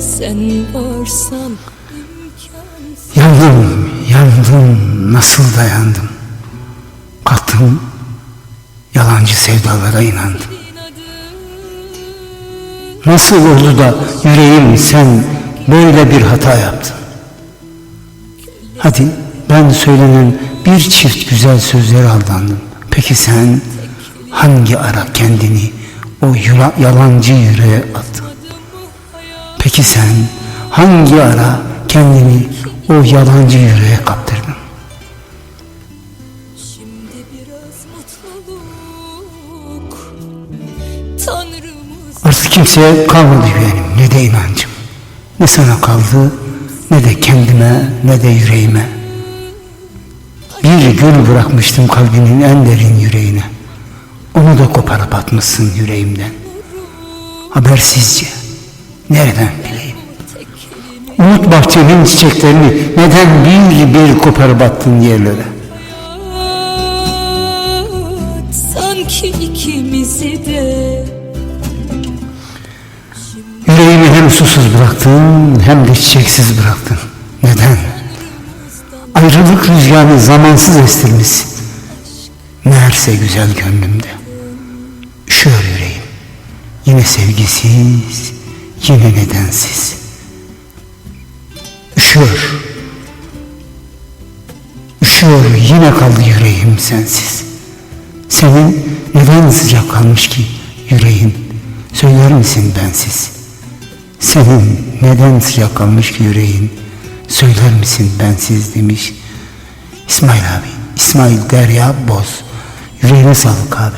Sen varsan imkansız Yandım, yandım, nasıl dayandım? Kalktım, yalancı sevdalara inandım. Nasıl oldu da yüreğim sen böyle bir hata yaptın? Hadi ben söylenen bir çift güzel sözlere aldandım. Peki sen hangi ara kendini o yalancı yüreğe attın? Peki sen hangi ara kendini o yalancı yüreğe kaptırdın? Artık kimseye kalmadı güvenim ne de inancım. Ne sana kaldı ne de kendime ne de yüreğime. Bir gül bırakmıştım kalbinin en derin yüreğine. Onu da koparıp atmışsın yüreğimden. Habersizce nereden? Umut bahçemin çiçeklerini neden bir bir koparıp attın yerlere? Sanki ikimizi de Yüreğimi hem susuz bıraktın hem de çiçeksiz bıraktın. Neden? Ayrılık rüzgarını zamansız estirmişsin. Meğerse güzel gönlümde. Üşüyor yüreğim. Yine sevgisiz, yine nedensiz. Üşüyor. Üşüyor yine kaldı yüreğim sensiz. Senin neden sıcak kalmış ki yüreğin? Söyler misin bensiz? Senin neden sıcak kalmış ki yüreğin? Söyler misin bensiz demiş. İsmail abi, İsmail Derya Boz. Yüreğine sağlık abi.